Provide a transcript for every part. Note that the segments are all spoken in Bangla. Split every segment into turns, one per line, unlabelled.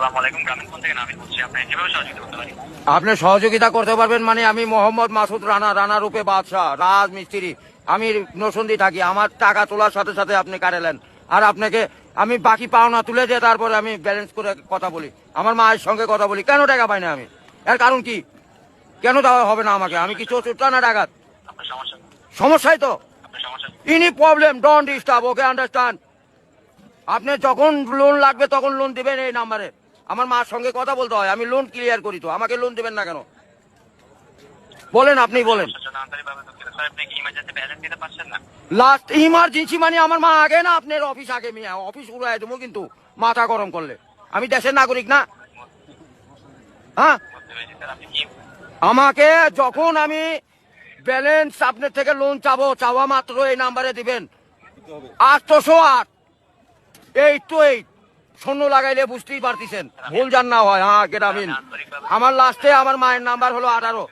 আসসালামু আলাইকুম গ্রামীণ থেকে নামিল বলছি আপনি কীভাবে সহযোগিতা করতে পারি?
আপনি সহযোগিতা করতে পারবেন মানে আমি মোহাম্মদ মাসুদ রানা রানা রূপে বাদশাহ রাজমিস্ত্রি। আমি নসন্দি থাকি আমার টাকা তোলার সাথে সাথে আপনি কাটালেন। আর আপনাকে আমি বাকি পাওনা তুলে দিয়ে তারপরে আমি ব্যালেন্স করে কথা বলি। আমার মায়ের সঙ্গে কথা বলি। কেন টাকা পাই না আমি? এর কারণ কি? কেন দেওয়া হবে না আমাকে? আমি কি চোরটা না ডাকাত? সমস্যাই তো। ইনি problem don't disturb okay understand আপনি যখন লোন লাগবে তখন লোন দিবেন এই নাম্বারে আমার মার সঙ্গে কথা বলতে হয়, আমি লোন ক্লিয়ার করি তো, আমাকে লোন দেবেন না কেন? বলেন আপনি বলেন। লাস্ট ইমার্জেন্সি মানে আমার মা আগে না, আপনার অফিস আগে মিয়া অফিস উড়াই দেবো কিন্তু, মাথা গরম করলে। আমি দেশের নাগরিক না। হ্যাঁ? আমাকে যখন আমি ব্যালেন্স আপনার থেকে লোন চাবো, চাওয়া মাত্র এই নাম্বারে দিবেন। আটশোশো আট। এইট টু এইট শূন্য লাগাইলে বুঝতেই পারতেছেন। ভুল জান না হয় হ্যাঁ গ্রামীণ আমার লাস্টে আমার মায়ের নাম্বার হলো আঠারো।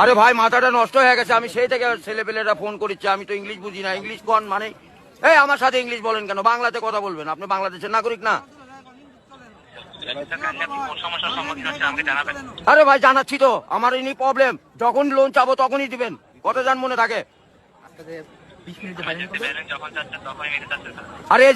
আরে ভাই, মাথাটা নষ্ট হয়ে গেছে, আমি সেই থেকে ছেলেপেলেরা ফোন করেছি আমি তো ইংলিশ বুঝি না। ইংলিশ কোন মানে? এই, আমার সাথে ইংলিশ বলেন কেন? বাংলাতে কথা বলবেন। আপনি বাংলাদেশের নাগরিক না? আরে ভাই, জানাচ্ছি তো, আমার ইনি প্রবলেম যখন লোন চাবো তখনই দিবেন। কত যান মনে থাকে।
ইমার্জেন্সি ব্যালেন্স যখন চাচ্ছেন তখনই নিতে চাচ্ছেন স্যার
আরে